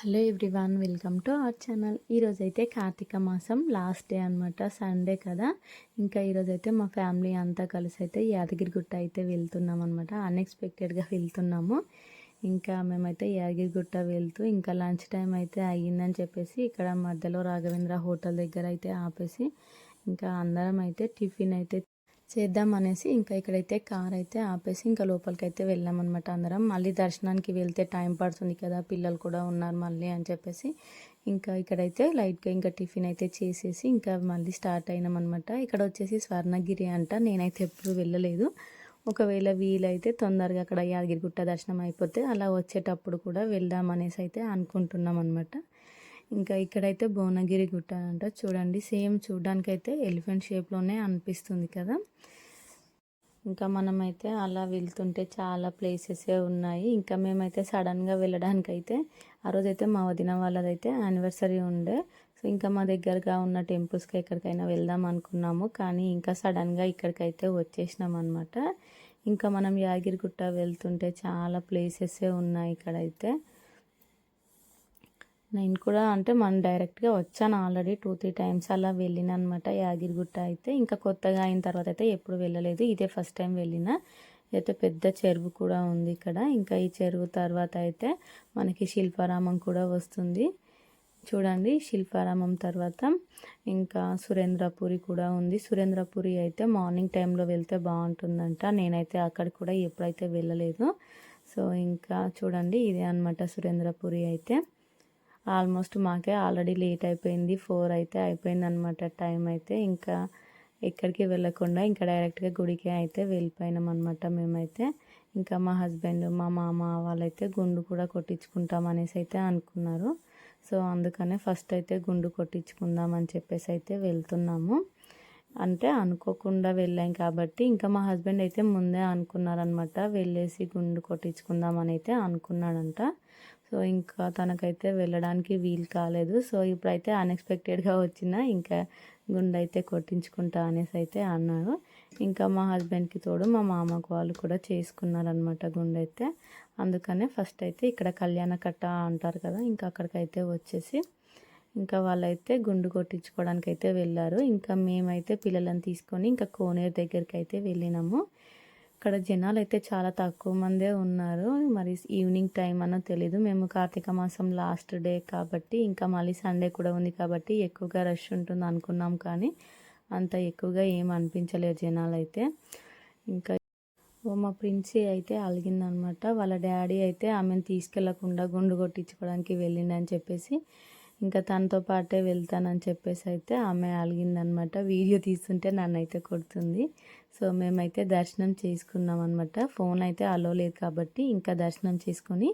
Hello everyone welcome to our channel. ఈరోజైతే కార్తీక మాసం last day అనమాట సండే కదా. ఇంకా ఈరోజైతే మా ఫ్యామిలీ అంతా కలిసి అయితే యాదగిరిగుట్ట అయితే వెళ్తున్నాం అనమాట అన్ఎక్స్పెక్టెడ్గా వెళ్తున్నాము. ఇంకా మేమైతే యాదగిరిగుట్ట వెళ్తూ ఇంకా లంచ్ టైం అయితే అయ్యిందని చెప్పేసి ఇక్కడ మధ్యలో రాఘవేంద్ర హోటల్ దగ్గర అయితే ఆపేసి ఇంకా అందరం అయితే టిఫిన్ అయితే చేద్దాం అనేసి ఇంకా ఇక్కడైతే కార్ అయితే ఆపేసి ఇంకా లోపలికి అయితే వెళ్ళామన్నమాట అందరం. మళ్ళీ దర్శనానికి వెళ్తే టైం పడుతుంది కదా పిల్లలు కూడా ఉన్నారు మళ్ళీ అని చెప్పేసి ఇంకా ఇక్కడైతే లైట్గా ఇంకా టిఫిన్ అయితే చేసేసి ఇంకా మళ్ళీ స్టార్ట్ అయినామన్నమాట. ఇక్కడ వచ్చేసి స్వర్ణగిరి అంట నేనైతే ఎప్పుడు వెళ్ళలేదు. ఒకవేళ వీలైతే తొందరగా అక్కడ యాదగిరిగుట్ట దర్శనం అయిపోతే అలా వచ్చేటప్పుడు కూడా వెళ్దాం అనేసి అయితే అనుకుంటున్నాం అనమాట ఇంకా ఇక్కడైతే భువనగిరి గుట్ట అంట. చూడండి సేమ్ చూడడానికైతే ఎలిఫెంట్ షేప్లోనే అనిపిస్తుంది కదా. ఇంకా మనమైతే అలా వెళ్తుంటే చాలా ప్లేసెస్ ఉన్నాయి. ఇంకా మేమైతే సడన్గా వెళ్ళడానికైతే ఆ రోజైతే మా వదిన వాళ్ళదైతే యానివర్సరీ ఉండే. సో ఇంకా మా దగ్గరగా ఉన్న టెంపుల్స్కి ఎక్కడికైనా వెళ్దాం అనుకున్నాము. కానీ ఇంకా సడన్గా ఇక్కడికైతే వచ్చేసినాం అనమాట ఇంకా మనం యాగిరిగుట్ట వెళ్తుంటే చాలా ప్లేసెస్ ఉన్నాయి ఇక్కడైతే. నేను కూడా అంటే మనం డైరెక్ట్గా వచ్చాను ఆల్రెడీ టూ త్రీ టైమ్స్ అలా వెళ్ళిన అనమాట యాగిరిగుట్ట అయితే ఇంకా కొత్తగా అయిన తర్వాత అయితే ఎప్పుడు వెళ్ళలేదు. ఇదే ఫస్ట్ టైం వెళ్ళిన. అయితే పెద్ద చెరువు కూడా ఉంది ఇక్కడ. ఇంకా ఈ చెరువు తర్వాత అయితే మనకి శిల్పారామం కూడా వస్తుంది. చూడండి శిల్పారామం తర్వాత ఇంకా సురేంద్రపురి కూడా ఉంది. సురేంద్రపురి అయితే మార్నింగ్ టైంలో వెళ్తే బాగుంటుందంట. నేనైతే అక్కడ కూడా ఎప్పుడైతే వెళ్ళలేదు. సో ఇంకా చూడండి ఇదే అనమాట సురేంద్రపురి అయితే. ఆల్మోస్ట్ మాకే ఆల్రెడీ లేట్ అయిపోయింది. ఫోర్ అయితే అయిపోయింది అనమాట టైం అయితే. ఇంకా ఎక్కడికి వెళ్ళకుండా ఇంకా డైరెక్ట్గా గుడికి అయితే వెళ్ళిపోయినాం అనమాట మేమైతే. ఇంకా మా హస్బెండ్ మా మామ వాళ్ళైతే గుండు కూడా కొట్టించుకుంటాం అనేసి అయితే అనుకున్నారు. సో అందుకనే ఫస్ట్ అయితే గుండు కొట్టించుకుందాం అని చెప్పేసి అయితే వెళ్తున్నాము. అంటే అనుకోకుండా వెళ్ళాం కాబట్టి ఇంకా మా హస్బెండ్ అయితే ముందే అనుకున్నారనమాట వెళ్ళేసి గుండు కొట్టించుకుందాం అని అయితే అనుకున్నాడంట. సో ఇంకా తనకైతే వెళ్ళడానికి వీలు కాలేదు. సో ఇప్పుడైతే అన్ఎక్స్పెక్టెడ్గా వచ్చిన ఇంకా గుండె అయితే కొట్టించుకుంటా అనేసి అయితే అన్నాడు ఇంకా మా హస్బెండ్కి తోడు మా మామకు వాళ్ళు కూడా చేసుకున్నారనమాట గుండె అయితే అందుకనే ఫస్ట్ అయితే ఇక్కడ కళ్యాణ కట్ట అంటారు కదా ఇంకా అక్కడికైతే వచ్చేసి ఇంకా వాళ్ళైతే గుండు కొట్టించుకోవడానికి అయితే వెళ్ళారు. ఇంకా మేమైతే పిల్లలను తీసుకొని ఇంకా కోనేరు దగ్గరికి అయితే వెళ్ళినాము. ఇక్కడ జనాలు అయితే చాలా తక్కువ మందే ఉన్నారు. మరి ఈవినింగ్ టైం అన్నో తెలీదు. మేము కార్తీక మాసం లాస్ట్ డే కాబట్టి ఇంకా మళ్ళీ సండే కూడా ఉంది కాబట్టి ఎక్కువగా రష్ ఉంటుంది అనుకున్నాం కానీ అంత ఎక్కువగా ఏం అనిపించలేదు జనాలు అయితే ఇంకా ఓ మా ప్రిన్సీ అయితే అలిగిందనమాట. వాళ్ళ డాడీ అయితే ఆమెను తీసుకెళ్ళకుండా గుండు కొట్టించుకోవడానికి వెళ్ళిండని చెప్పేసి ఇంకా తనతో పాటే వెళ్తానని చెప్పేసి అయితే ఆమె అలిగిందనమాట. వీడియో తీస్తుంటే నన్ను అయితే కొడుతుంది. సో మేమైతే దర్శనం చేసుకున్నాం అనమాట ఫోన్ అయితే అలో లేదు కాబట్టి ఇంకా దర్శనం చేసుకొని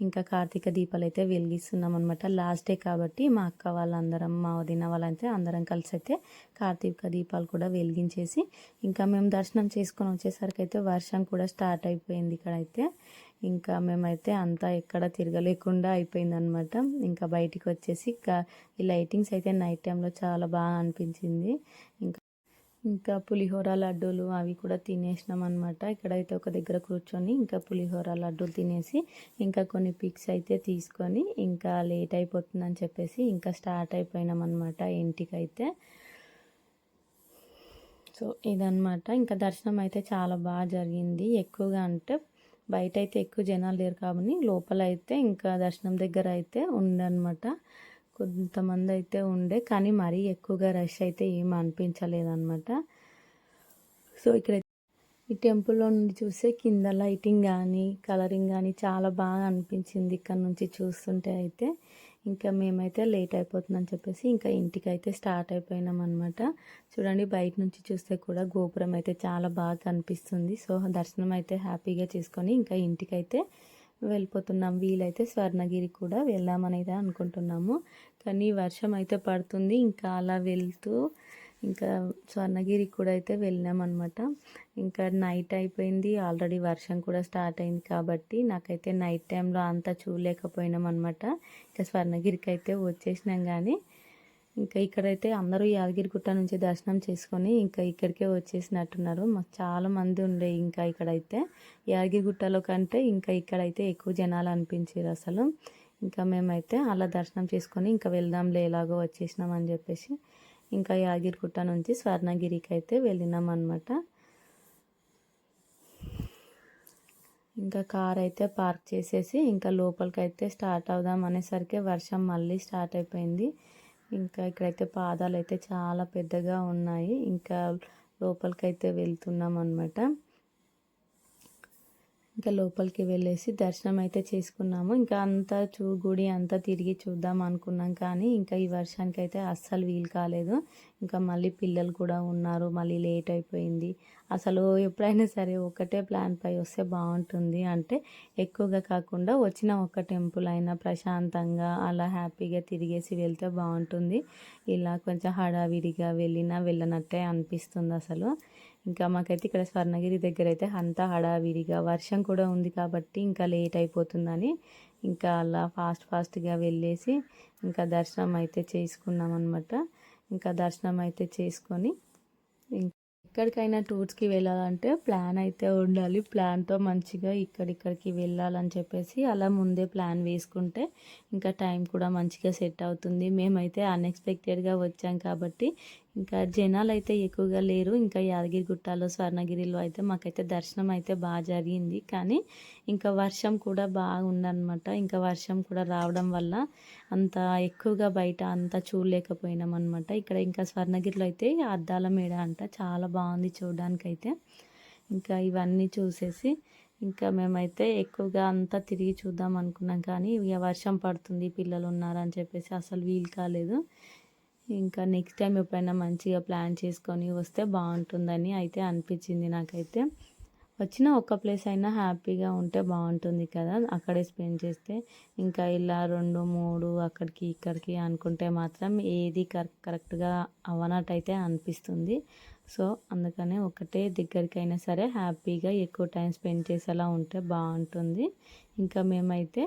ఇంకా కార్తీక దీపాలు అయితే వెలిగిస్తున్నాం అనమాట లాస్ట్ డే కాబట్టి మా అక్క వాళ్ళందరం మా వదిన వాళ్ళైతే అందరం కలిసి అయితే కార్తీక దీపాలు కూడా వెలిగించేసి ఇంకా మేము దర్శనం చేసుకొని వచ్చేసరికి అయితే వర్షం కూడా స్టార్ట్ అయిపోయింది ఇక్కడైతే. ఇంకా మేమైతే అంతా ఎక్కడ తిరగలేకుండా అయిపోయిందనమాట ఇంకా బయటికి వచ్చేసి ఈ లైటింగ్స్ అయితే నైట్ టైంలో చాలా బాగా అనిపించింది. ఇంకా ఇంకా పులిహోర లడ్డూలు అవి కూడా తినేసినాం అనమాట ఇక్కడైతే ఒక దగ్గర కూర్చొని ఇంకా పులిహోర లడ్డూలు తినేసి ఇంకా కొన్ని పిక్స్ అయితే తీసుకొని ఇంకా లేట్ అయిపోతుందని చెప్పేసి ఇంకా స్టార్ట్ అయిపోయినాం అనమాట ఇంటికైతే. సో ఇదనమాట ఇంకా దర్శనం అయితే చాలా బాగా జరిగింది. ఎక్కువగా అంటే బయట అయితే ఎక్కువ జనాలు లేరు కాబట్టి లోపల అయితే ఇంకా దర్శనం దగ్గర అయితే ఉండనమాట కొంతమంది అయితే ఉండే కానీ మరీ ఎక్కువగా రష్ అయితే ఏం అనిపించలేదన్నమాట. సో ఇక్కడ ఈ టెంపుల్లో నుండి చూస్తే కింద లైటింగ్ కానీ కలరింగ్ కానీ చాలా బాగా అనిపించింది ఇక్కడ నుంచి చూస్తుంటే అయితే. ఇంకా మేమైతే లేట్ అయిపోతుందని చెప్పేసి ఇంకా ఇంటికి అయితే స్టార్ట్ అయిపోయినాం అనమాట చూడండి బయట నుంచి చూస్తే కూడా గోపురం అయితే చాలా బాగా కనిపిస్తుంది. సో దర్శనం అయితే హ్యాపీగా చేసుకొని ఇంకా ఇంటికైతే వెళ్ళిపోతున్నాం. వీలైతే స్వర్ణగిరి కూడా వెళ్దామనైతే అనుకుంటున్నాము. కానీ వర్షం అయితే పడుతుంది. ఇంకా అలా వెళ్తూ ఇంకా స్వర్ణగిరి కూడా అయితే వెళ్ళామన్నమాట ఇంకా నైట్ అయిపోయింది. ఆల్రెడీ వర్షం కూడా స్టార్ట్ అయింది కాబట్టి నాకైతే నైట్ టైంలో అంతా చూడలేకపోయినాం అనమాట ఇంకా స్వర్ణగిరికి అయితే వచ్చేసినాం కానీ ఇంకా ఇక్కడైతే అందరూ యాదగిరిగుట్ట నుంచి దర్శనం చేసుకొని ఇంకా ఇక్కడికే వచ్చేసినట్టున్నారు. మాకు చాలా మంది ఉండే ఇంకా ఇక్కడైతే. యాదగిరిగుట్టలో కంటే ఇంకా ఇక్కడైతే ఎక్కువ జనాలు అనిపించారు అసలు. ఇంకా మేమైతే అలా దర్శనం చేసుకొని ఇంకా వెళ్దాంలే ఎలాగో వచ్చేసినాం అని చెప్పేసి ఇంకా యాదగిరిగుట్ట నుంచి స్వర్ణగిరికి అయితే వెళ్ళినాం అనమాట ఇంకా కార్ అయితే పార్క్ చేసేసి ఇంకా లోపలికి అయితే స్టార్ట్ అవుదాం అనేసరికి వర్షం మళ్ళీ స్టార్ట్ అయిపోయింది. ఇంకా ఇక్కడైతే పాదాలు అయితే చాలా పెద్దగా ఉన్నాయి. ఇంకా లోపలికైతే వెళ్తున్నాం అనమాట ఇంకా లోపలికి వెళ్ళేసి దర్శనం అయితే చేసుకున్నాము. ఇంకా అంతా చూ గుడి అంతా తిరిగి చూద్దాం అనుకున్నాం కానీ ఇంకా ఈ వర్షానికి అయితే అస్సలు వీలు కాలేదు. ఇంకా మళ్ళీ పిల్లలు కూడా ఉన్నారు మళ్ళీ లేట్ అయిపోయింది. అసలు ఎప్పుడైనా సరే ఒకటే ప్లాన్ పై వస్తే బాగుంటుంది అంటే ఎక్కువగా కాకుండా వచ్చిన ఒక టెంపుల్ అయినా ప్రశాంతంగా అలా హ్యాపీగా తిరిగేసి వెళ్తే బాగుంటుంది. ఇలా కొంచెం హడావిడిగా వెళ్ళినా వెళ్ళనట్టే అనిపిస్తుంది అసలు. ఇంకా మాకైతే ఇక్కడ స్వర్ణగిరి దగ్గర అయితే అంతా హడావిడిగా వర్షం కూడా ఉంది కాబట్టి ఇంకా లేట్ అయిపోతుందని ఇంకా అలా ఫాస్ట్ ఫాస్ట్గా వెళ్ళేసి ఇంకా దర్శనం అయితే చేసుకున్నాం అనమాట ఇంకా దర్శనం అయితే చేసుకొని ఎక్కడికైనా టూర్స్కి వెళ్ళాలంటే ప్లాన్ అయితే ఉండాలి. ప్లాన్తో మంచిగా ఇక్కడిక్కడికి వెళ్ళాలని చెప్పేసి అలా ముందే ప్లాన్ వేసుకుంటే ఇంకా టైం కూడా మంచిగా సెట్ అవుతుంది. మేమైతే అన్ఎక్స్పెక్టెడ్గా వచ్చాం కాబట్టి ఇంకా జనాలు అయితే ఎక్కువగా లేరు. ఇంకా యాదగిరిగుట్టలో స్వర్ణగిరిలో అయితే మాకైతే దర్శనం అయితే బాగా జరిగింది. కానీ ఇంకా వర్షం కూడా బాగుందనమాట ఇంకా వర్షం కూడా రావడం వల్ల అంత ఎక్కువగా బయట అంతా చూడలేకపోయినాం అనమాట ఇక్కడ ఇంకా స్వర్ణగిరిలో అయితే అద్దాల మేడ అంట చాలా బాగుంది చూడడానికైతే. ఇంకా ఇవన్నీ చూసేసి ఇంకా మేమైతే ఎక్కువగా అంతా తిరిగి చూద్దాం అనుకున్నాం కానీ ఇక వర్షం పడుతుంది పిల్లలు ఉన్నారని చెప్పేసి అసలు వీలు కాలేదు. ఇంకా నెక్స్ట్ టైం ఎప్పుడైనా మంచిగా ప్లాన్ చేసుకొని వస్తే బాగుంటుందని అయితే అనిపించింది నాకైతే. వచ్చిన ఒక్క ప్లేస్ అయినా హ్యాపీగా ఉంటే బాగుంటుంది కదా అక్కడే స్పెండ్ చేస్తే. ఇంకా ఇలా రెండు మూడు అక్కడికి ఇక్కడికి అనుకుంటే మాత్రం ఏది కరెక్ట్గా అవ్వనట్టయితే అనిపిస్తుంది. సో అందుకనే ఒకటే దగ్గరికైనా సరే హ్యాపీగా ఎక్కువ టైం స్పెండ్ చేసేలా ఉంటే బాగుంటుంది. ఇంకా మేమైతే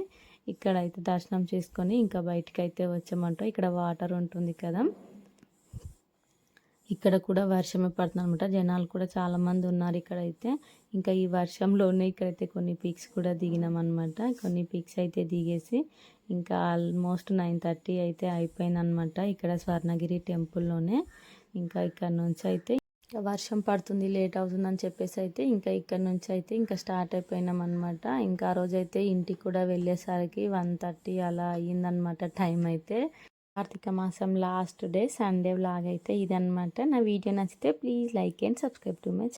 ఇక్కడ అయితే దర్శనం చేసుకొని ఇంకా బయటికి అయితే వచ్చామంట. ఇక్కడ వాటర్ ఉంటుంది కదా. ఇక్కడ కూడా వర్షమే పడుతుంది అనమాట జనాలు కూడా చాలామంది ఉన్నారు ఇక్కడైతే. ఇంకా ఈ వర్షంలోనే ఇక్కడైతే కొన్ని పిక్స్ కూడా దిగినాం అనమాట కొన్ని పిక్స్ అయితే దిగేసి ఇంకా ఆల్మోస్ట్ నైన్ థర్టీ అయితే అయిపోయిందనమాట ఇక్కడ స్వర్ణగిరి టెంపుల్లోనే ఇంకా ఇక్కడ నుంచి అయితే వర్షం పడుతుంది లేట్ అవుతుంది అని చెప్పేసి అయితే ఇంకా ఇక్కడ నుంచి అయితే ఇంకా స్టార్ట్ అయిపోయినాం అనమాట ఇంకా ఆ రోజు అయితే ఇంటికి కూడా వెళ్ళేసరికి వన్ థర్టీ అలా అయ్యిందనమాట టైం అయితే. కార్తీక మాసం లాస్ట్ డే సండే వ్లాగ్ అయితే ఇదనమాట నా వీడియో నచ్చితే please like and subscribe to my